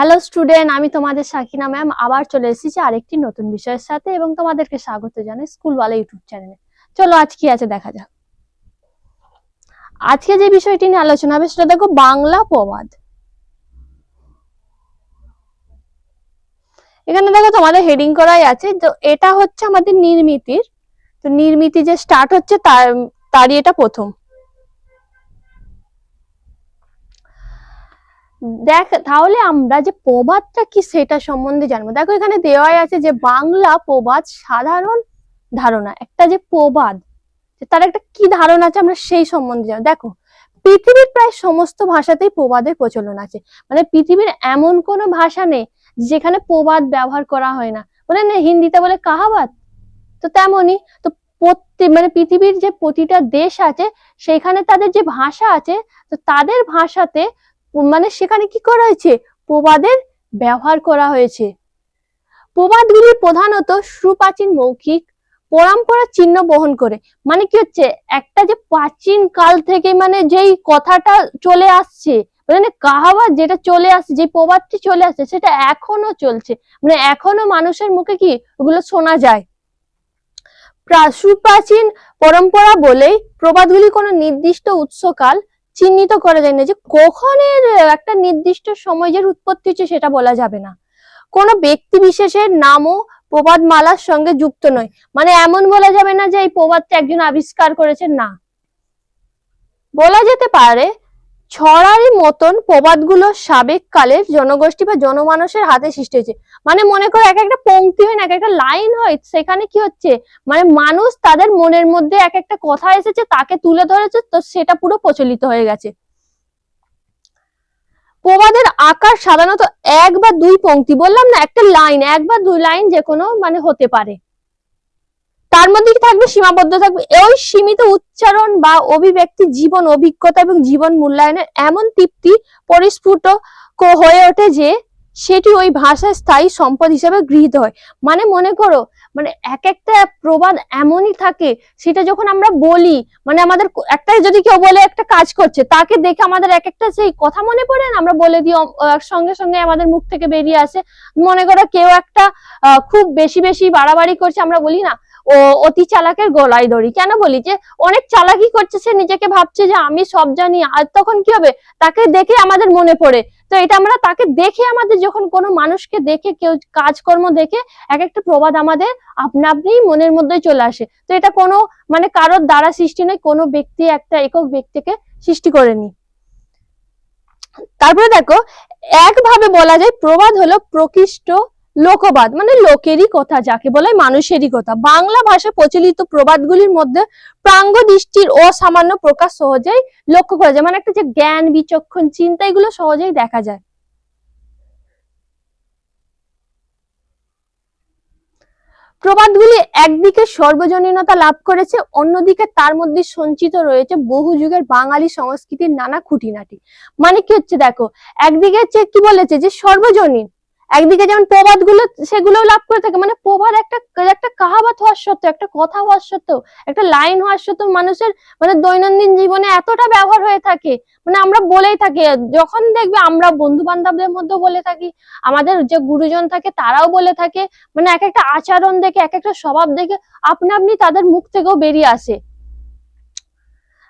Hello student আমি তোমাদের Sakina ma'am আবার চলে এসেছি আরেকটি নতুন বিষয়ের সাথে এবং তোমাদেরকে স্বাগত জানাই স্কুলওয়ালা ইউটিউব চ্যানেলে। চলো আজ কি আছে দেখা যাক। আজকে যে বিষয়টি নিয়ে আলোচনা হবে সেটা দেখো বাংলা প্রবাদ। এখানে দেখো তোমাদের হেডিং করাই আছে, তো এটা হচ্ছে আমাদের নির্মিতির, তো নির্মিতি যে স্টার্ট হচ্ছে তার, তারই এটা প্রথম। দেখ, তাহলে আমরা যে প্রবাদটা কি সেটা সম্বন্ধে জানব। দেখো, এখানে দেওয়াই আছে যে বাংলা প্রবাদ সাধারণ ধারণা। একটা যে প্রবাদ তার একটা কি ধারণা আছে আমরা সেই সম্বন্ধে জানব। দেখো, পৃথিবীর প্রায় সমস্ত ভাষাতেই প্রবাদের প্রচলন আছে। মানে পৃথিবীর এমন কোনো ভাষা নেই যেখানে প্রবাদ ব্যবহার করা হয় না। বলে না, হিন্দিতে বলে কাহাবাত? তো তেমনই, তো প্রত্যেক মানে পৃথিবীর যে প্রতিটা দেশ আছে সেখানে তাদের যে ভাষা আছে, তো তাদের ভাষাতে মানে সেখানে কি করা হয়েছে? প্রবাদের ব্যবহার করা হয়েছে। প্রবাদগুলি প্রধানত সুপ্রাচীন মৌখিক পরম্পরা চিহ্ন বহন করে। মানে কি হচ্ছে? একটা যে প্রাচীন কাল থেকে মানে যেই কথাটা চলে আসছে মানে কাহাবাত যেটা চলে আসছে, যে প্রবাদটি চলে আসছে, সেটা এখনও চলছে। মানে এখনও মানুষের মুখে কি ওগুলো শোনা যায়? প্রা- সুপ্রাচীন পরম্পরা বলেই প্রবাদগুলি কোনো নির্দিষ্ট উৎসকাল চিহ্নিত করা যায় না যে কখন এর একটা নির্দিষ্ট সময়ের উৎপত্তি হচ্ছে সেটা বলা যাবে না। কোনো ব্যক্তি বিশেষের নামও প্রবাদ মালার সঙ্গে যুক্ত নয়। মানে এমন বলা যাবে না যে এই প্রবাদটা একজন আবিষ্কার করেছেন, না। বলা যেতে পারে ছড়ারই মতন প্রবাদগুলো সাবেক কালের জনগোষ্ঠী বা জনমানুষের হাতে সৃষ্টি হয়েছে। মানে মনে করো এক একটা পঙ্ক্তি হয় না, এক একটা লাইন হয়, সেখানে কি হচ্ছে? মানে মানুষ তাদের মনের মধ্যে এক একটা কথা এসেছে, তাকে তুলে ধরেছে, তো সেটা পুরো প্রচলিত হয়ে গেছে। প্রবাদের আকার সাধারণত এক বা দুই পঙ্ক্তি, বললাম না, একটা লাইন এক বা দুই লাইন যে কোনো মানে হতে পারে। তার মধ্যে কি থাকবে? সীমাবদ্ধ থাকবে। ওই সীমিত উচ্চারণ বা অভিব্যক্তি জীবন, অভিজ্ঞতা এবং জীবন মূল্যায়নের এমন তৃপ্তি, পরিস্ফুট হয়ে ওঠে যে সেটি ওই ভাষার স্থায়ী সম্পদ হিসেবে গৃহীত হয়। মানে মনে করো মানে এক একটা প্রবাদ এমনই থাকে, সেটা যখন আমরা বলি মানে আমাদের একটা যদি কেউ বলে একটা কাজ করছে, তাকে দেখে আমাদের এক একটা সেই কথা মনে পড়ে না? আমরা বলে দিই সঙ্গে সঙ্গে আমাদের মুখ থেকে বেরিয়ে আসে। মনে করো কেউ একটা খুব বেশি বেশি বাড়াবাড়ি করছে, আমরা বলি না, ও, অতি চালাকের গলায় দড়ি। কেন বলি যে, অনেক চালাকি করছে, সে নিজেকে ভাবছে যে, আমি সব জানি। আর তখন কি হবে? তাকে দেখে আমাদের মনে পড়ে তো এটা আমরা তাকে দেখে আমাদের যখন কোনো মানুষকে দেখে, কেউ কাজকর্ম দেখে এক একটা প্রবাদ আমাদের আপনা আপনি মনের মধ্যে চলে আসে। তো এটা কোনো মানে কারোর দ্বারা সৃষ্টি নয়, কোনো ব্যক্তি একটা একক ব্যক্তিকে সৃষ্টি করেনি। তারপরে দেখো, একভাবে বলা যায় প্রবাদ হলো প্রকৃষ্ট লোকবাদ মানে লোকেরই কথা যাকে বলে মানুষেরই কথা। বাংলা ভাষায় প্রচলিত প্রবাদগুলির মধ্যে প্রাঙ্গ দৃষ্টির অসামান্য প্রকাশ সহজেই লক্ষ্য করা যায়। মানে একটা যে জ্ঞান, বিচক্ষণ, চিন্তা, এগুলো সহজেই দেখা যায়। প্রবাদগুলি একদিকে সর্বজনীনতা লাভ করেছে, অন্যদিকে তার মধ্যে সঞ্চিত রয়েছে বহু যুগের বাঙালি সংস্কৃতির নানা খুঁটিনাটি। মানে কি হচ্ছে দেখো, একদিকে হচ্ছে কি বলেছে যে সর্বজনীন একদিকে যেমন প্রবাদগুলো সেগুলো লাভ করে থাকে। মানে প্রবাদ একটা একটা কাহাবাত হওয়ার সত্ত্বেও, একটা কথা হওয়ার সত্ত্বেও, একটা লাইন হওয়ার সত্ত্বেও মানুষের মানে দৈনন্দিন জীবনে এতটা ব্যবহার হয়ে থাকে। মানে আমরা বলেই থাকি, যখন দেখবে আমরা বন্ধু বান্ধবদের মধ্যেও বলে থাকি, আমাদের যে গুরুজন থাকে তারাও বলে থাকে। মানে এক একটা আচরণ দেখে, এক একটা স্বভাব দেখে আপনা আপনি তাদের মুখ থেকেও বেরিয়ে আসে।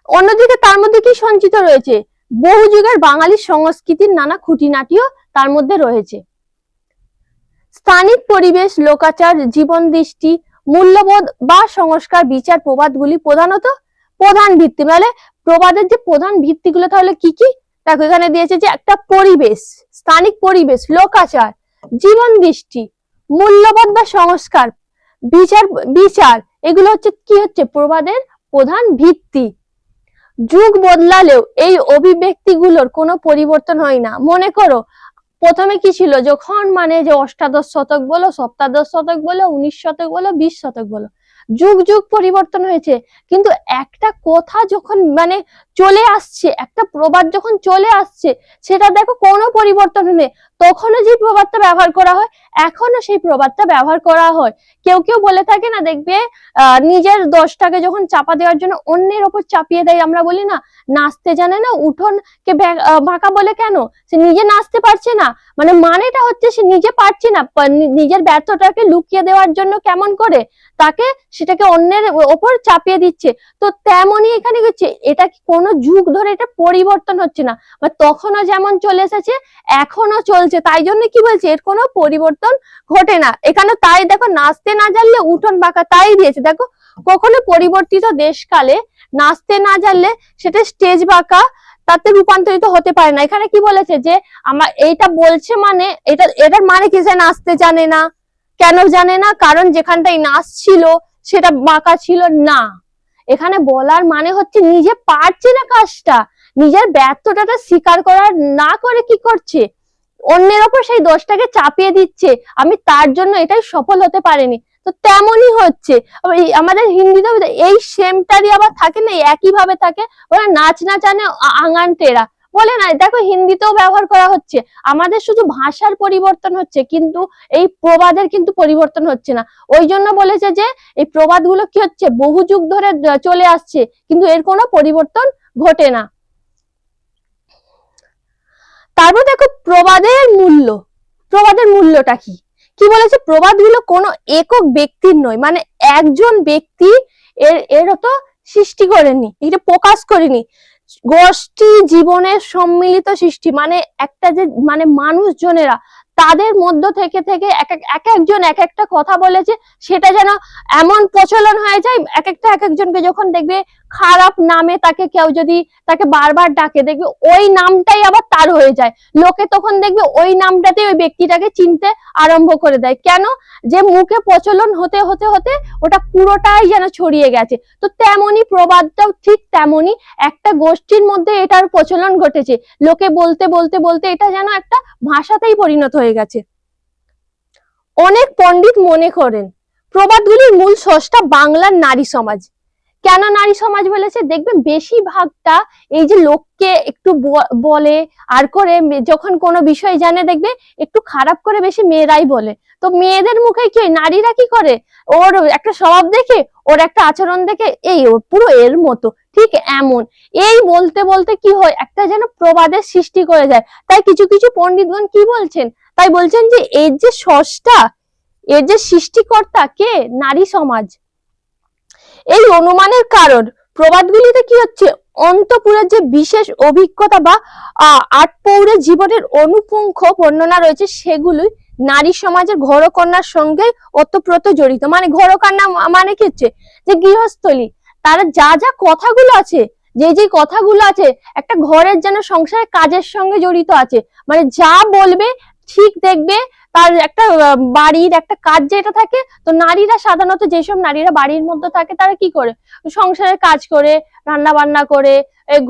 অন্যদিকে তার মধ্যে কি সঞ্চিত রয়েছে? বহু যুগের বাঙালি সংস্কৃতির নানা খুঁটিনাটিও তার মধ্যে রয়েছে। স্থানিক পরিবেশ, লোকাচার জীবন দৃষ্টি মূল্যবোধ বা সংস্কার বিচার প্রবাদগুলি প্রধানত প্রধান ভিত্তি। মানে প্রবাদের যে প্রধান ভিত্তিগুলো তাহলে কি কি? দেখো, এখানে দিয়েছে যে একটা পরিবেশ, স্থানিক পরিবেশ, লোকাচার জীবন দৃষ্টি মূল্যবোধ বা সংস্কার, বিচার বিচার, এগুলো হচ্ছে কি হচ্ছে? প্রবাদের প্রধান ভিত্তি। যুগ বদলালেও এই অভিব্যক্তিগুলোর কোনো পরিবর্তন হয় না। মনে করো প্রথমে কি ছিল? যখন মানে যে অষ্টাদশ শতক বলো, সপ্তাদশ শতক বলো, উনিশ শতক বলো, বিশ শতক বলো, যুগ যুগ পরিবর্তন হয়েছে। কিন্তু একটা কথা যখন মানে চলে আসছে, একটা প্রবাদ যখন চলে আসছে, সেটা দেখো কোনো পরিবর্তন নেই তখনও যে প্রবাদটা ব্যবহার করা হয় এখনও সেই প্রবাদটা ব্যবহার করা হয়। কেউ কেউ বলে থাকে না, দেখবে নিজের দোষটাকে যখন চাপা দেওয়ার জন্য অন্যের ওপর চাপিয়ে দেয়, আমরা বলি না, নাচতে জানে না উঠোন কে বাঁকা বলে কেন? সে নিজে নাচতে পারছে না। মানে মানেটা হচ্ছে সে নিজে পারছে না নিজের ব্যর্থতাকে লুকিয়ে দেওয়ার জন্য কেমন করে? তাকে সেটাকে অন্যের ওপর চাপিয়ে দিচ্ছে। তো তেমনই এখানে হচ্ছে, এটা কি কোনো যুগ ধরে এটা পরিবর্তন হচ্ছে না। বা তখনও যেমন চলে এসেছে এখনও চলছে। তাই জন্য কি বলছে? এর কোনো পরিবর্তন ঘটে না। এখানে তাই দেখো, নাচতে না জানলে উঠোন বাঁকা, তাই দিয়েছে। দেখো, কখনো পরিবর্তিত দেশকালে নাচতে না জানলে সেটা স্টেজ বাঁকা, তাতে রূপান্তরিত হতে পারে না। এখানে কি বলেছে যে, আমার এইটা বলছে মানে এটা, এটার মানে কি সে নাচতে জানে না? কেন জানে না? কারণ যেখানটাই নাচ ছিল, সেটা বাঁকা ছিল না। এখানে বলার মানে হচ্ছে নিজে পারছে না কাজটা, নিজের ব্যর্থতাটা স্বীকার করার না করে কি করছে? অন্যের ওপর সেই দোষটাকে চাপিয়ে দিচ্ছে, আমি তার জন্য এটাই সফল হতে পারিনি। তো তেমনই হচ্ছে। আমাদের হিন্দিতে এই সেমটারই আবার থাকে না একই ভাবে থাকে। ওরা নাচ না জানে আঙান টেরা বলে না দেখো, হিন্দিতেও ব্যবহার করা হচ্ছে। আমাদের শুধু ভাষার পরিবর্তন হচ্ছে, কিন্তু এই প্রবাদের কিন্তু পরিবর্তন হচ্ছে না। ওই জন্য বলেছে যে, এই প্রবাদগুলো কি হচ্ছে? বহু যুগ ধরে চলে আসছে, কিন্তু এর কোনো পরিবর্তন ঘটে না। তারপর দেখো, প্রবাদের মূল্য। প্রবাদের মূল্যটা কি? কি বলেছে? প্রবাদগুলো কোনো একক ব্যক্তির নয় মানে একজন ব্যক্তি এর এর তো সৃষ্টি করেনি, এটা প্রকাশ করেনি। গোষ্ঠী জীবনের সম্মিলিত সৃষ্টি মানে একটা যে মানে মানুষজনেরা তাদের মধ্য থেকে থেকে এক এক এক একজন এক একটা কথা বলেছে সেটা যেন এমন প্রচলন হয়ে যায়, এক একটা এক একজনকে যখন দেখবে খারাপ নামে তাকে কেউ যদি তাকে বারবার ডাকে, দেখবে ওই নামটাই আবার তার হয়ে যায়। লোকে তখন দেখবে ওই নামটাতে ওই ব্যক্তিটাকে চিনতে আরম্ভ করে দেয়। কেন? যে মুখে প্রচলন হতে হতে হতে ওটা পুরোটাই যেন ছড়িয়ে গেছে। তো তেমনি প্রবাদটাও ঠিক তেমনি একটা গোষ্ঠীর মধ্যে এটার প্রচলন ঘটেছে। লোকে বলতে বলতে বলতে এটা যেন একটা ভাষাতেই পরিণত হয়ে গেছে। অনেক পণ্ডিত মনে করেন, প্রবাদগুলির মূল স্রষ্টা বাংলার নারী সমাজ। কেন নারী সমাজ বলেছে? দেখবেন বেশিরভাগটা এই যে লোককে একটু বলে আর করে যখন কোনো বিষয় জানে দেখবে একটু খারাপ করে বেশি মেয়েরাই বলে। তো মেয়েদের মুখে কি নারীরা কি করে? ওর একটা স্বভাব দেখে, ওর একটা আচরণ দেখে, এই ওর পুরো এর মতো, ঠিক এমন। এই বলতে বলতে কি হয়? একটা যেন প্রবাদের সৃষ্টি করে যায় তাই কিছু কিছু পণ্ডিতগণ কি বলছেন? তাই বলছেন যে এর যে স্রষ্টা, এর যে সৃষ্টিকর্তা কে? নারী সমাজ। এই অনুমানের কারণ, প্রবাদগুলিতে কি হচ্ছে? অন্তপুরের যে বিশেষ অভিজ্ঞতা বা আটপৌরে জীবনের অনুপুঙ্খ বর্ণনা রয়েছে সেগুলি নারী সমাজের ঘরকন্যার সঙ্গে অতপ্রত জড়িত। মানে ঘরকন্যা মানে কি হচ্ছে? যে গৃহস্থলী। তারা যা যা কথাগুলো আছে, যে যে কথাগুলো আছে, একটা ঘরের যেন সংসারের কাজের সঙ্গে জড়িত আছে মানে যা বলবে ঠিক দেখবে তার একটা বাড়ির একটা কাজ যেটা থাকে, তো নারীরা সাধারণত যেসব নারীরা বাড়ির মধ্যে থাকে তারা কি করে? সংসারের কাজ করে রান্না বান্না করে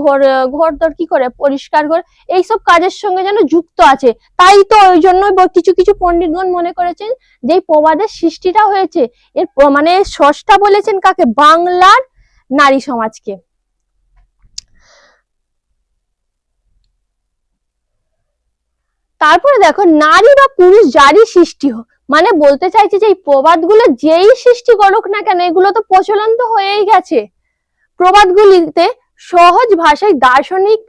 ঘর ঘর দর কি করে? পরিষ্কার করে এইসব কাজের সঙ্গে যেন যুক্ত আছে। তাই তো ওই জন্য কিছু কিছু পণ্ডিতগণ মনে করেছেন যে প্রবাদের সৃষ্টিটা হয়েছে। এর মানে স্রষ্টা বলেছেন কাকে? বাংলার নারী সমাজকে। তারপরে দেখো, নারী বা পুরুষ যারই সৃষ্টি হোক মানে বলতে চাইছি যে এই প্রবাদগুলো যেই সৃষ্টি করুক না কেন, এগুলো তো প্রচলন তো হয়েই গেছে। প্রবাদগুলিতে সহজ ভাষায় দার্শনিক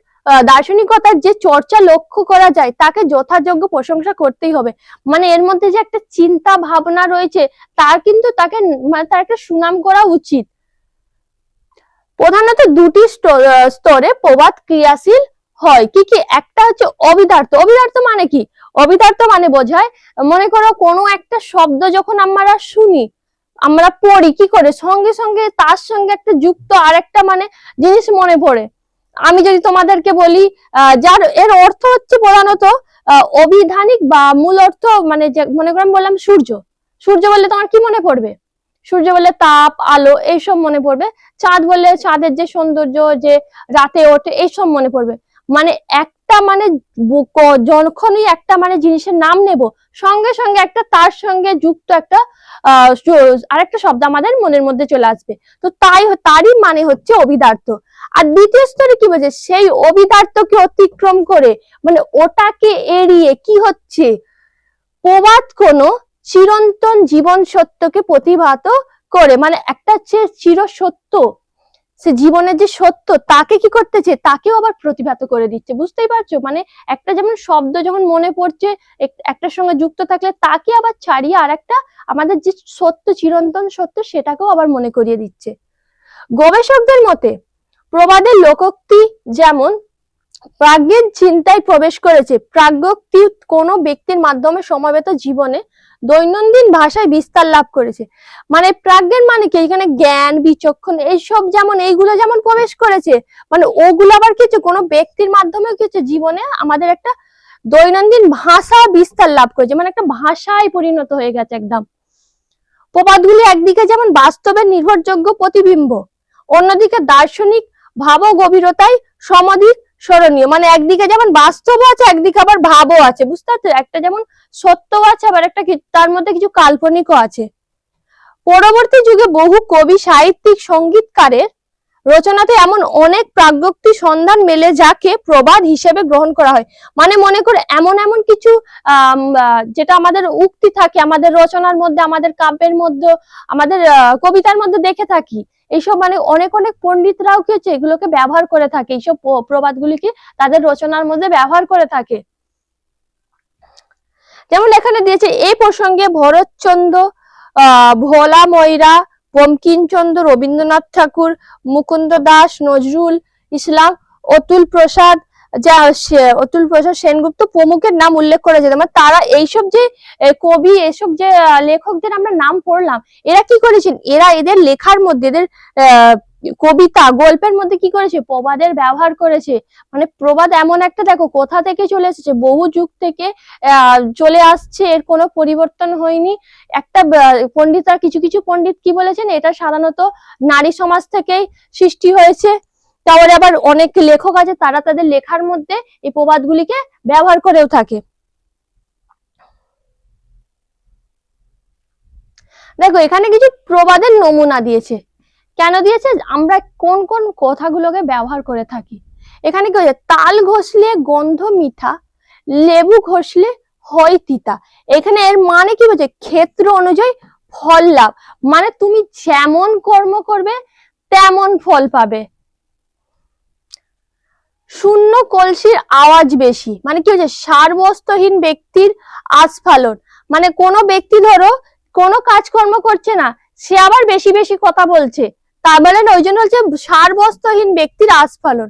দার্শনিকতার যে চর্চা লক্ষ্য করা যায়, তাকে যথাযোগ্য প্রশংসা করতেই হবে। মানে এর মধ্যে যে একটা চিন্তা ভাবনা রয়েছে, তার কিন্তু তাকে মানে তার একটা সুনাম করা উচিত। প্রধানত দুটি স্তরে প্রবাদ ক্রিয়াশীল হয়? কি কি? একটা হচ্ছে অবিদার্থ। অবিদার্থ মানে কি? অবিদার্থ মানে বোঝায়, মনে করো কোনো একটা শব্দ যখন আমরা শুনি, আমরা পড়ি, কি করে? সঙ্গে সঙ্গে তার সঙ্গে একটা যুক্ত আর একটা মানে জিনিস মনে পড়ে। আমি যদি তোমাদেরকে বলি যার, এর অর্থ হচ্ছে প্রধানত অবিধানিক বা মূল অর্থ মানে মনে করো আমি বললাম সূর্য। সূর্য বললে তোমার কি মনে পড়বে? সূর্য বললে তাপ, আলো, এইসব মনে পড়বে। চাঁদ বললে চাঁদের যে সৌন্দর্য, যে রাতে ওঠে, এইসব মনে পড়বে। মানে একটা মানে যখনই একটা মানে জিনিসের নাম নেব, সঙ্গে সঙ্গে একটা তার সঙ্গে যুক্ত একটা আরেকটা শব্দ আমাদের মনের মধ্যে চলে আসবে। তো তাই তারই মানে হচ্ছে অবিদার্থ। আর দ্বিতীয় স্তরে কি বলছে? সেই অবিদার্থকে অতিক্রম করে মানে ওটাকে এড়িয়ে কি হচ্ছে? প্রবাদ কোনো চিরন্তন জীবন সত্যকে প্রতিভাত করে মানে একটা হচ্ছে চির সত্য সে জীবনের যে সত্য, তাকে কি করতেছে? তাকেও আবার প্রতিভাত করে দিচ্ছে। বুঝতেই পারছ? মানে একটা যেমন শব্দ যখন মনে পড়ছে, এক- একটার সঙ্গে যুক্ত থাকলে তাকে আবার ছাড়িয়ে আর একটা আমাদের যে সত্য, চিরন্তন সত্য, সেটাকেও আবার মনে করিয়ে দিচ্ছে। গবেষকদের মতে, প্রবাদের লোকোক্তি যেমন প্রাজ্ঞের চিন্তায় প্রবেশ করেছে, প্রাজ্ঞোক্তি কোনো ব্যক্তির মাধ্যমে সমবেত জীবনে দৈনন্দিন ভাষায় বিস্তার লাভ করেছে। মানে প্রাজ্ঞের মানে কি? এখানে জ্ঞান, বিচক্ষণ এইসব যেমন এইগুলো যেমন প্রবেশ করেছে মানে ওগুলো আবার কিছু কোনো ব্যক্তির মাধ্যমে কিছু জীবনে আমাদের একটা দৈনন্দিন ভাষা বিস্তার লাভ করেছে। মানে একটা ভাষায় পরিণত হয়ে গেছে একদম। প্রবাদগুলি একদিকে যেমন বাস্তবের নির্ভরযোগ্য প্রতিবিম্ব, অন্যদিকে দার্শনিক ভাব গভীরতায় সমাধিক স্মরণীয়। মানে একদিকে যেমন বাস্তবও আছে, একদিকে আবার ভাবও আছে, বুঝতে পারছ? একটা যেমন সত্য আছে, আবার একটা তার মধ্যে কিছু কাল্পনিকও আছে। পরবর্তী যুগে বহু কবি, সাহিত্যিক, সঙ্গীতকারের রচনাতে এমন অনেক প্রাজ্ঞোক্তি সন্ধান মেলে, যাকে প্রবাদ হিসেবে গ্রহণ করা হয়। মানে মনে করে, এমন এমন কিছু যেটা আমাদের উক্তি থাকে, আমাদের রচনার মধ্যে, আমাদের কাব্যের মধ্যে, আমাদের কবিতার মধ্যে দেখে থাকি। এইসব মানে অনেক অনেক পণ্ডিতরাও কি হচ্ছে এগুলোকে ব্যবহার করে থাকে? এইসব প্রবাদ প্রবাদগুলিকে তাদের রচনার মধ্যে ব্যবহার করে থাকে? যেমন এখানে দিয়েছে এই প্রসঙ্গে ভরতচন্দ্র ভোলা ময়রা, বঙ্কিমচন্দ্র, রবীন্দ্রনাথ ঠাকুর, মুকুন্দ দাস, নজরুল ইসলাম, অতুল প্রসাদ যা অতুল প্রসাদ সেনগুপ্ত প্রমুখের নাম উল্লেখ করেছে মানে তারা এইসব যে কবি এসব যে লেখকদের আমরা নাম পড়লাম এরা কি করেছেন? এরা এদের লেখার মধ্যে এদের কবিতা গল্পের মধ্যে কি করেছে? প্রবাদের ব্যবহার করেছে। মানে প্রবাদ এমন একটা দেখো কোথা থেকে চলে এসেছে? বহু যুগ থেকে চলে আসছে এর কোনো পরিবর্তন হয়নি। একটা আহ, পণ্ডিতরা কিছু কিছু পণ্ডিত কি বলেছেন? এটা সাধারণত নারী সমাজ থেকেই সৃষ্টি হয়েছে। তারপরে আবার অনেক লেখক আছে, তারা তাদের লেখার মধ্যে এই প্রবাদগুলিকে ব্যবহার করেও থাকে। দেখো, এখানে কিছু প্রবাদের নমুনা দিয়েছে। কেন দিয়েছে? আমরা কোন কোন কথাগুলোকে ব্যবহার করে থাকি। এখানে কি হয়েছে তাল ঘষলে গন্ধ মিঠা, লেবু ঘষলে হয় তিতা। এখানে এর মানে কি বলছে? ক্ষেত্র অনুযায়ী ফল লাভ। মানে তুমি যেমন কর্ম করবে, তেমন ফল পাবে। শূন্য কলসির আওয়াজ বেশি। মানে কি হচ্ছে সারবস্ত্রহীন ব্যক্তির আস্ফালন। মানে কোনো ব্যক্তি ধরো, কোনো কাজকর্ম করছে না, সে আবার বেশি বেশি কথা বলছে। তার মানে ওই জন্য হচ্ছে সারবস্ত্রহীন ব্যক্তির আস্ফালন।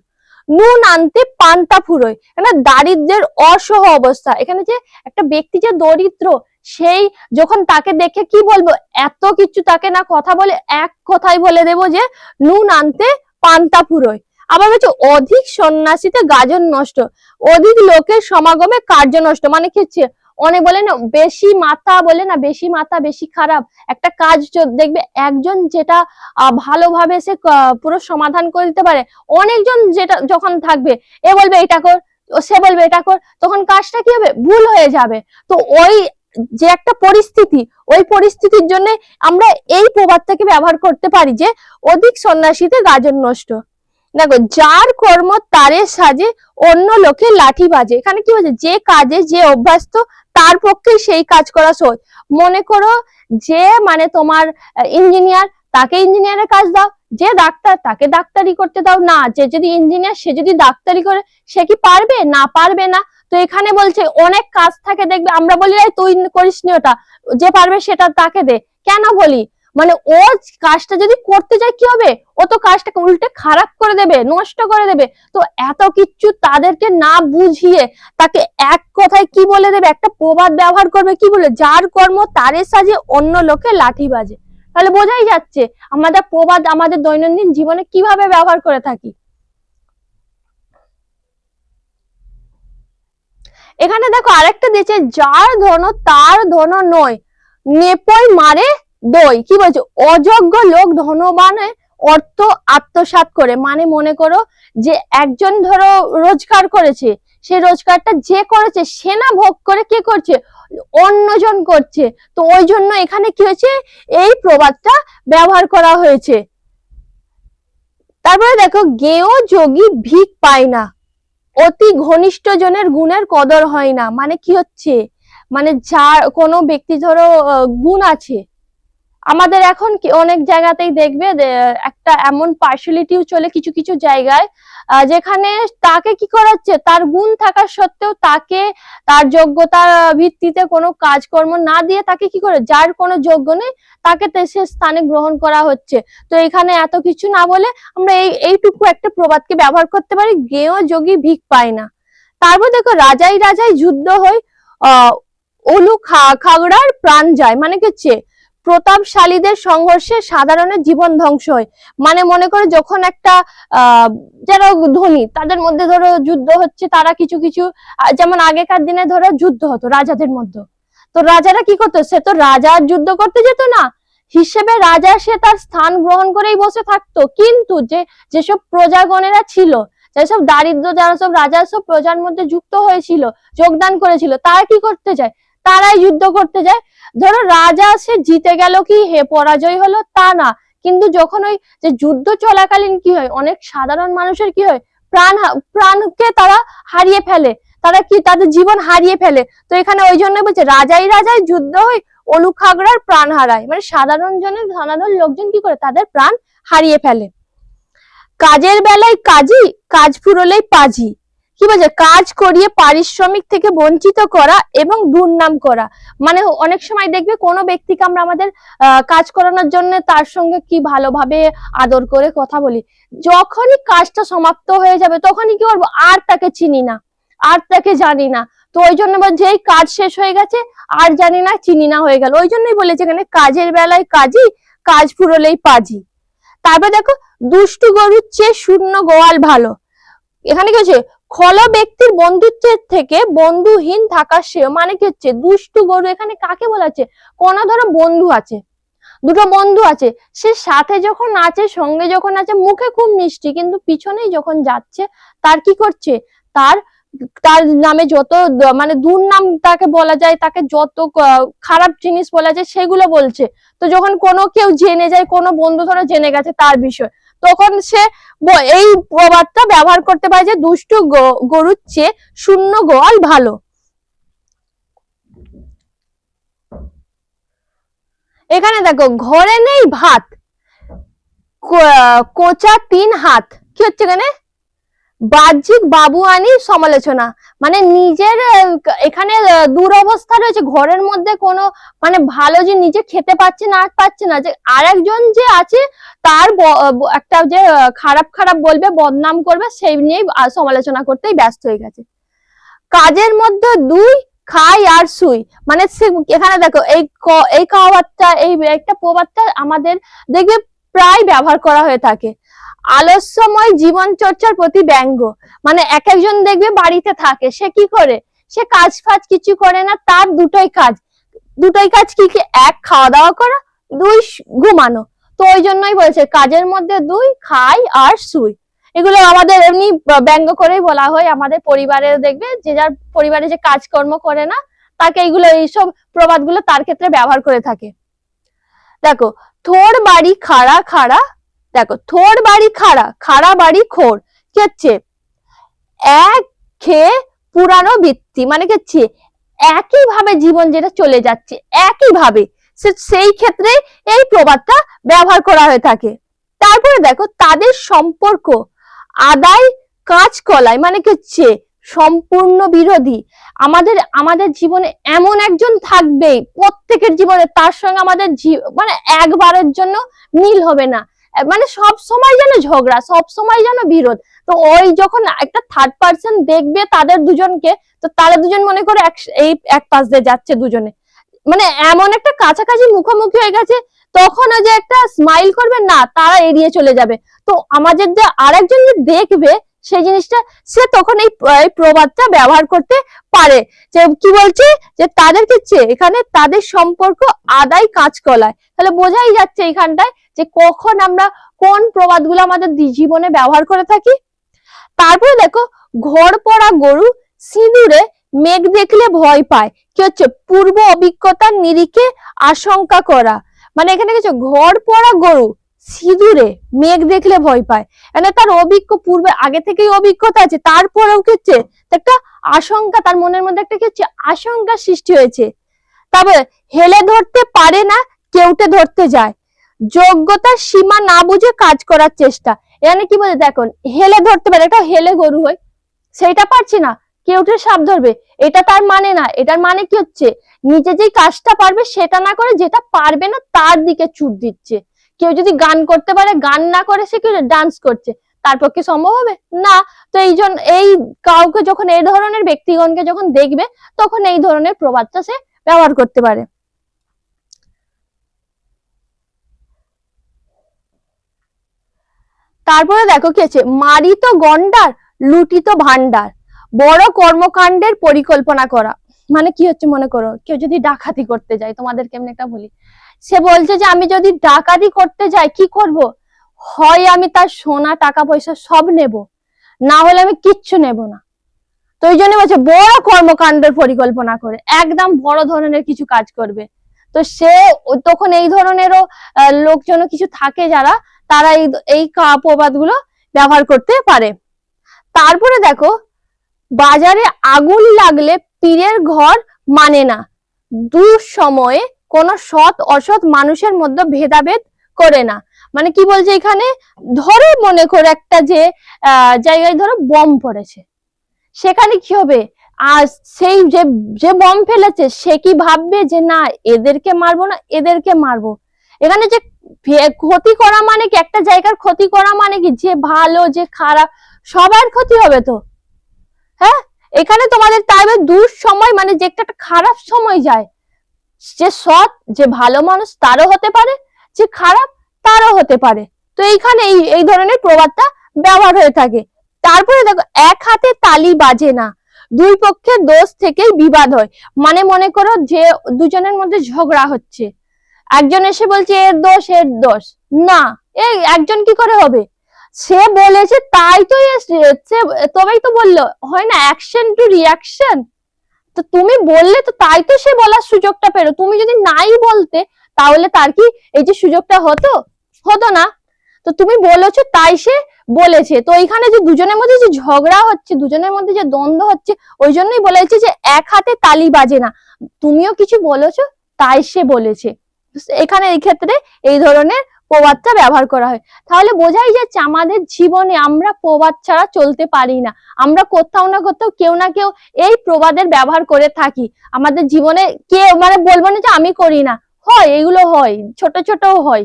নুন আনতে পান্তা ফুরোয়। এখানে দারিদ্রের অসহ অবস্থা। এখানে যে একটা ব্যক্তি যে দরিদ্র, সেই যখন তাকে দেখে কি বলব, এত কিছু তাকে না কথা বলে, এক কথাই বলে দেবো যে, নুন আনতে পান্তা ফুরোয়। আবার বলছে, অধিক সন্ন্যাসীতে গাজন নষ্ট, অধিক লোকের সমাগমে কার্য নষ্ট। মানে কি হচ্ছে? অনেক বলে না, বেশি মাথা বলে না, বেশি মাথা বেশি খারাপ। একটা কাজ দেখবে একজন যেটা ভালোভাবে সে পুরো সমাধান করে দিতে পারে, অনেকজন যেটা, যখন থাকবে, এ বলবে এটা কর সে বলবে এটা কর, তখন কাজটা কি হবে? ভুল হয়ে যাবে। তো ওই যে একটা পরিস্থিতি, ওই পরিস্থিতির জন্য আমরা এই প্রবাদটাকে ব্যবহার করতে পারি যে, অধিক সন্ন্যাসীতে গাজন নষ্ট। দেখো, যার কর্ম তারে সাজে, অন্য লোকে লাঠি বাজে। এখানে কি বলছে যে কাজে যে অভ্যস্ত, তার পক্ষে সেই কাজ করা সহজ। মনে করো যে মানে তোমার ইঞ্জিনিয়ার তাকে ইঞ্জিনিয়ারের কাজ দাও। যে ডাক্তার, তাকে ডাক্তারি করতে দাও। না, যে যদি ইঞ্জিনিয়ার সে যদি ডাক্তারি করে, সে কি পারবে? না পারবে না। তো এখানে বলছে, অনেক কাজ থাকে, দেখবে, আমরা বলি, "এই তুই করিস নি ওটা। যে পারবে, সেটা তাকে দে। কেন বলি? মানে ও কাজটা যদি করতে যায় কি হবে? ও তো কাজটাকে উল্টে খারাপ করে দেবে, নষ্ট করে দেবে। তো এত কিছু তাদেরকে না বুঝিয়ে তাকে এক কথায় কি বলে দেবে? একটা প্রবাদ ব্যবহার করবে কি বলে? যার কর্ম তারে সাজে অন্য লোকে লাঠি বাজে। তাহলে বোঝাই যাচ্ছে আমাদের প্রবাদ আমাদের দৈনন্দিন জীবনে কীভাবে ব্যবহার করে থাকি। এখানে দেখো আরেকটা দিয়েছে, যার ধন তার ধন নয় নেপই মারে দই কি বলছে? অযোগ্য লোক ধনবানে অর্থ আত্মসাৎ করে। মানে মনে করো যে একজন ধরো রোজগার করেছে, সে রোজগারটা যে করেছে, সে না ভোগ করে কে করছে? অন্যজন করছে। তো ওই জন্য এখানে কি হয়েছে? এই প্রবাদটা ব্যবহার করা হয়েছে। তারপরে দেখো, গেয় যোগী ভিক পায় না। অতি ঘনিষ্ঠ জনের গুণের কদর হয় না। মানে কি হচ্ছে? মানে যার কোনো ব্যক্তি ধরো গুণ আছে আমাদের এখন অনেক জায়গাতেই দেখবে একটা এমন পার্সিয়ালিটিও চলে কিছু কিছু জায়গায় যেখানে তাকে কি করাচ্ছে? তার গুণ থাকা সত্ত্বেও তাকে তার যোগ্যতা ভিত্তিতে কোনো কাজকর্ম না দিয়ে তাকে কি করে? যার কোনো যোগ্য নেই, তাকে সে স্থানে গ্রহণ করা হচ্ছে। তো এখানে এত কিছু না বলে আমরা এই, এইটুকু একটা প্রবাদকে ব্যবহার করতে পারি, গেয় যোগী ভিক পায় না। তারপর দেখো, রাজাই রাজাই যুদ্ধ হয় আহ খা- খাগড়ার প্রাণ যায় মানে কি হচ্ছে? প্রতাপশালীদের সংঘর্ষে সাধারণের জীবন ধ্বংস হয়। মানে মনে করো যখন একটা যারা ধনী, তাদের মধ্যে ধরো যুদ্ধ হচ্ছে, তারা কিছু কিছু যেমন আগেকার দিনে ধরো যুদ্ধ হতো রাজাদের মধ্যে। তো রাজারা কি করতো? সে তো রাজা যুদ্ধ করতে যেত না। হিসেবে রাজা সে তার স্থান গ্রহণ করেই বসে থাকতো। কিন্তু যে, যেসব প্রজাগণেরা ছিল, যেসব দারিদ্র যারা সব রাজা, সব প্রজার মধ্যে যুক্ত হয়েছিল, যোগদান করেছিল, তারা কি করতে যায় তারাই যুদ্ধ করতে যায়। ধরো রাজা সে জিতে গেল কি, হে পরাজয় হলো, তা না। কিন্তু যখন ওই যে যুদ্ধ চলাকালীন কি হয়, অনেক সাধারণ মানুষের কি হয়, প্রাণ প্রাণকে তারা হারিয়ে ফেলে। তারা কি, তাদের জীবন হারিয়ে ফেলে। তো এখানে ওই জন্য বলছে, রাজাই রাজাই যুদ্ধ হয় অলু খাগড়ার প্রাণ হারায়। মানে সাধারণ জনের সাধারণ লোকজন কি করে, তাদের প্রাণ হারিয়ে ফেলে। কাজের বেলায় কাজী, কাজ ফুরলেই পাজি। কি বলছে কাজ করিয়ে পারিশ্রমিক থেকে বঞ্চিত করা এবং দুর্নাম করা। মানে অনেক সময় দেখবে কোনো ব্যক্তিকে আমরা আমাদের কাজ করানোর জন্য তার সঙ্গে কি ভালোভাবে আদর করে কথা বলি। যখনই কাজটা সমাপ্ত হয়ে যাবে, তখনই কি করব আর তাকে চিনি না, আর তাকে জানি না। তো ওই জন্য যেই কাজ শেষ হয়ে গেছে, আর জানি না, চিনি না হয়ে গেল। ওই জন্যই বলেছে এখানে, কাজের বেলায় কাজই, কাজ ফুরলেই পাজি। তারপর দেখো, দুষ্টু গরুর চেয়ে শূন্য গোয়াল ভালো। এখানে কি হচ্ছে খল ব্যক্তির বন্ধুত্বের থেকে বন্ধুহীন থাকা সে মানে কি হচ্ছে? দুষ্টু গরু। এখানে কাকে বলা হচ্ছে? কোন ধরো বন্ধু আছে, দুটো বন্ধু আছে, সে সাথে যখন আছে, সঙ্গে যখন আছে, মুখে খুব মিষ্টি, কিন্তু পিছনেই যখন যাচ্ছে, তার কি করছে? তার তার নামে যত মানে দুর্নাম তাকে বলা যায়, তাকে যত খারাপ জিনিস বলা যায়, সেগুলো বলছে। তো যখন কোনো কেউ জেনে যায়, কোনো বন্ধু ধরো জেনে গেছে তার বিষয় তখন সে এই প্রবাদটা ব্যবহার করতে পারে যে দুষ্ট গরুর চেয়ে শূন্য গোয়াল ভালো। এখানে দেখো, ঘরে নেই ভাত কোচা তিন হাত। কি হচ্ছে এখানে? বাহ্যিক বাবুয়ানি সমালোচনা। মানে নিজের এখানে দুরবস্থা রয়েছে। ঘরের মধ্যে কোনো মানে ভালো যে নিজে খেতে পাচ্ছে না পাচ্ছে না, যে আরেকজন যে আছে, তার একটা যে খারাপ খারাপ বলবে, বদনাম করবে, সেই নিয়েই সমালোচনা করতেই ব্যস্ত হয়ে গেছে। কাজের মধ্যে দুই, খাই আর শুই। মানে এখানে দেখো, এই এই কাহাওয়াতটা এই একটা প্রবাদটা আমাদের দেখবে প্রায় ব্যবহার করা হয়ে থাকে। আলস্যময় জীবন চর্চার প্রতি ব্যঙ্গ। মানে এক একজন দেখবে বাড়িতে থাকে, সে কি করে? সে কাজ ফাজ কিছু করে না, তার দুটোই কাজ। দুটোই কাজ কি কি? এক খাওয়া দাওয়া করা, দুই ঘুমানো। তো ওই জন্যই বলছে, কাজের মধ্যে দুই, খাই আর শুই। এগুলো আমাদের এমনি ব্যঙ্গ করেই বলা হয়। আমাদের পরিবারে দেখবে, যে যার পরিবারে যে কাজকর্ম করে না, তাকে এইগুলো, এইসব প্রবাদগুলো তার ক্ষেত্রে ব্যবহার করে থাকে। দেখো, থোর বাড়ি খাড়া খাড়া দেখো, থোর বাড়ি খাড়া খাড়া বাড়ি খোর, কি হচ্ছে? এক খেয়ে পুরানো বৃত্তি মানে কি হচ্ছে? একই ভাবে জীবন যেটা চলে যাচ্ছে একই ভাবে সে- সেই ক্ষেত্রে এই প্রবাদটা ব্যবহার করা হয়ে থাকে। তারপরে দেখো, তাদের সম্পর্ক, আদায় কাজ কলায় মানে কি হচ্ছে? সম্পূর্ণ বিরোধী। আমাদের আমাদের জীবনে এমন একজন থাকবেই, প্রত্যেকের জীবনে তার সঙ্গে আমাদের মানে একবারের জন্য মিল হবে না। মানে সব সময় যেন ঝগড়া, সব সময় যেন বিরোধ। তো ওই যখন একটা থার্ড পার্সন দেখবে তাদের দুজনকে, তো তারা দুজন মনে করে এই এক পাশ দিয়ে যাচ্ছে দুজনে। মানে এমন একটা কাছাকাছি মুখোমুখি হয়ে গেছে, তখন যে একটা স্মাইল করবে, না, তারা এড়িয়ে চলে যাবে। তো আমাদের যে আরেকজন যে দেখবে সেই জিনিসটা সে তখন এই প্রবাদটা ব্যবহার করতে পারে। যে কি বলছে? যে তাদের ক্ষেত্রে এখানে তাদের সম্পর্ক আদায় কাজ কলায় তাহলে বোঝাই যাচ্ছে এখানটায় যে কখন আমরা কোন প্রবাদগুলো আমাদের জীবনে ব্যবহার করে থাকি। তারপরে দেখো, ঘর পড়া গরু সিঁদুরে মেঘ দেখলে ভয় পায়। কি হচ্ছে? পূর্ব অভিজ্ঞতার নিরিখে আশঙ্কা করা। মানে এখানে কিছু ঘর পড়া গরু সিঁদুরে মেঘ দেখলে ভয় পায়। মানে তার অভিজ্ঞ পূর্বে আগে থেকেই অভিজ্ঞতা আছে, তারপরেও কি হচ্ছে একটা আশঙ্কা, তার মনের মধ্যে একটা কি হচ্ছে আশঙ্কা সৃষ্টি হয়েছে। তারপরে হেলে ধরতে পারে না, কেউটে ধরতে যায়। যোগ্যতার সীমা না বুঝে কাজ করার চেষ্টা। এখানে কি বলে, দেখুন, হেলে ধরতে পারে, একটা হেলে গরু হয় সেইটা পারছি না কেউটে সাপ ধরবে, এটা তার মানে না, এটার মানে কি হচ্ছে? নিজে যেই কাজটা পারবে, সেটা না করে যেটা পারবে না, তার দিকে ছুট দিচ্ছে। কেউ যদি গান করতে পারে, গান না করে সে কেউ ডান্স করছে? তার পক্ষে সম্ভব হবে? না। তো এই জন্য এই কাউকে যখন এই ধরনের ব্যক্তিগণকে যখন দেখবে, তখন এই ধরনের প্রবাদটা সে ব্যবহার করতে পারে। তারপরে দেখো কি আছে? মারিত গন্ডার, লুটিত ভান্ডার বড় কর্মকাণ্ডের পরিকল্পনা করা। মানে কি হচ্ছে মনে করো? কেউ যদি ডাকাতি করতে যায় তোমাদের কেমন একটা বলি। সে বলছে যে আমি যদি ডাকাতি করতে যাই কি করব? হয় আমি তার সোনা টাকা পয়সা সব নেব। না হলে আমি কিচ্ছু নেব না। তো ওই জন্য বলছে বড় কর্মকাণ্ডের পরিকল্পনা করে একদম বড় ধরনের কিছু কাজ করবে। তো সে তখন এই ধরনেরও আহ, লোকজনও কিছু থাকে যারা তারা এই এই প্রবাদগুলো ব্যবহার করতে পারে। তারপরে দেখো বাজারে আগুন লাগলে পীরের ঘর মানে না। দুঃসময়ে কোন সৎ, অসৎ মানুষের মধ্যে ভেদাভেদ করে না। মানে কি বলছে এখানে? ধরো মনে করে একটা যে জায়গায় ধরো বম পড়েছে। সেখানে কি হবে? আর সেই যে যে বম ফেলেছে, সে কি ভাববে যে না, এদেরকে মারবো না, এদেরকে মারবো? এখানে যে ক্ষতি করা মানে কি? একটা জায়গার ক্ষতি করা মানে কি? যে ভালো, যে খারাপ, সবার ক্ষতি হবে তো। হ্যাঁ? এখানে তোমাদের তাই দূর সময় মানে যে একটা খারাপ সময় যায়। যে সৎ, যে ভালো মানুষ তারও হতে পারে, যে খারাপ তারও হতে পারে। তো এইখানে এই এই ধরনের প্রবাদটা ব্যবহার হয়ে থাকে। তারপরে দেখো, এক হাতে তালি বাজে না। দুই পক্ষের দোষ থেকেই বিবাদ হয়। মানে মনে করো যে দুজনের মধ্যে ঝগড়া হচ্ছে। একজন এসে বলছে, এর দোষ এর দোষ। না, এই একজন কি করে হবে? সে বলেছে, তাই তো এ- সে, তবেই তো বলল, হয় না অ্যাকশন টু রিয়াকশন তো তুমি বললে তো তাই তো সে বলার সুযোগটা পেল। তুমি যদি নাই বলতে, তাহলে তার কি এই যে সুযোগটা হতো? হতো না। তো তুমি বলেছ, তাই সে বলেছে। তো এখানে যে দুজনের মধ্যে যে ঝগড়া হচ্ছে, দুজনের মধ্যে যে দ্বন্দ্ব হচ্ছে, ওই জন্যই বলেছে যে এক হাতে তালি বাজে না। তুমিও কিছু বলেছ, তাই সে বলেছে। এখানে এই ক্ষেত্রে এই ধরনের প্রবাদটা ব্যবহার করা হয়। তাহলে বোঝাই যাচ্ছে আমাদের জীবনে আমরা প্রবাদ ছাড়া চলতে পারি না। আমরা কোথাও না কোথাও কেউ না কেউ এই প্রবাদের ব্যবহার করে থাকি। আমাদের জীবনে কে মানে বলব না যে আমি করি না। হয়, এগুলো হয়। ছোট ছোট হয়।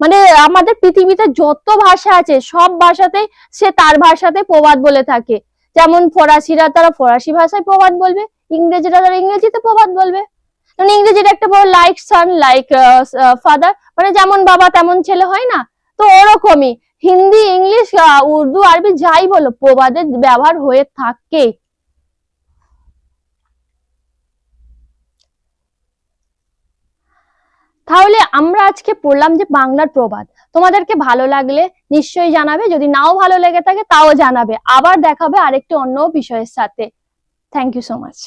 মানে আমাদের পৃথিবীতে যত ভাষা আছে, সব ভাষাতেই সে তার ভাষাতে প্রবাদ বলে থাকে। যেমন ফরাসিরা তারা ফরাসি ভাষায় প্রবাদ বলবে, ইংরেজিরা তারা ইংরেজিতে প্রবাদ বলবে। মানে ইংরেজির একটা বড় লাইক সান লাইক ফাদার মানে যেমন বাবা তেমন ছেলে হয় না? তো ওরকমই। হিন্দি, ইংলিশ উর্দু, আরবি যাই বলো প্রবাদের ব্যবহার হয়ে থাকে। তাহলে আমরা আজকে পড়লাম যে বাংলার প্রবাদ। তোমাদেরকে ভালো লাগলে নিশ্চয়ই জানাবে, যদি নাও ভালো লেগে থাকে তাও জানাবে। আবার দেখাবে আরেকটি অন্য বিষয়ের সাথে। Thank you so much